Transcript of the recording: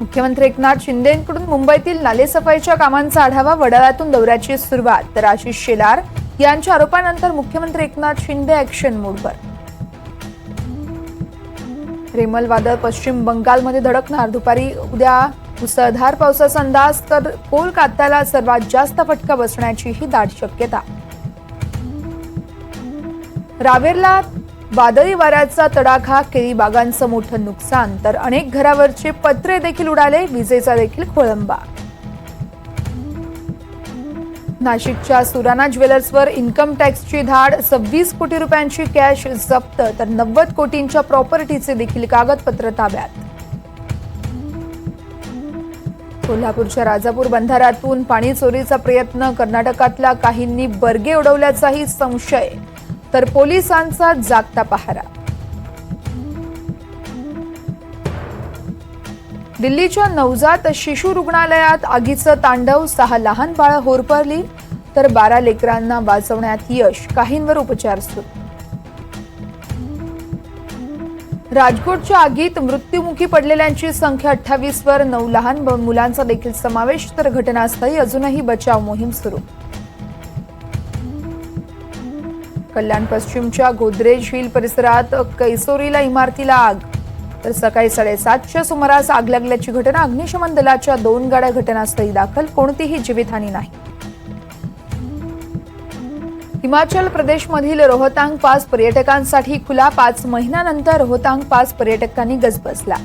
मुख्यमंत्री एकनाथ शिंदेकडून मुंबईतील नालेसफाईच्या कामांचा आढावा वडाळ्यातून दौऱ्याची सुरुवात. तर आशिष शेलार यांच्या आरोपानंतर मुख्यमंत्री एकनाथ शिंदे ऍक्शन मोडवर रेमल वादळ पश्चिम बंगालमध्ये धडकणार. दुपारी उद्या मुसळधार पावसाचा अंदाज तर कोलकात्याला सर्वात जास्त फटका बसण्याचीही दाट शक्यता. रावेरला वादळी वाऱ्याचा तडाखा केळी बागांचं मोठं नुकसान तर अनेक घरावरचे पत्रे देखील उडाले विजेचा देखील खोळंबा. नाशिकच्या सुराणा ज्वेलर्सवर इन्कम टॅक्सची धाड सव्वीस कोटी रुपयांची कॅश जप्त तर नव्वद कोटींच्या प्रॉपर्टीचे देखील कागदपत्र ताब्यात. कोल्हापूरच्या राजापूर बंधाऱ्यातून पाणी चोरीचा प्रयत्न कर्नाटकातल्या काहींनी बर्गे उडवल्याचाही संशय. तर पोलिसांचा जागता पहारा. दिल्लीच्या नवजात शिशु रुग्णालयात आगीचं तांडव सहा लहान बाळं होरपरली तर बारा लेकरांना वाचवण्यात यश काहींवर उपचार सुरू. राजकोटच्या आगीत मृत्युमुखी पडलेल्यांची संख्या अठ्ठावीस वर नऊ लहान मुलांचा देखील समावेश तर घटनास्थळी अजूनही बचाव मोहीम सुरू. कल्याण पश्चिमच्या गोदरेज हिल परिसरात कैसोरीला इमारतीला आग तर सकाळी साडेसातच्या सुमारास आग लागल्याची घटना अग्निशमन दलाच्या दोन गाड्या घटनास्थळी दाखल कोणतीही जीवितहानी नाही. हिमाचल प्रदेशमधील रोहतांग पास पर्यटकांसाठी खुला पाच महिन्यानंतर रोहतांग पास पर्यटकांनी गजबजला.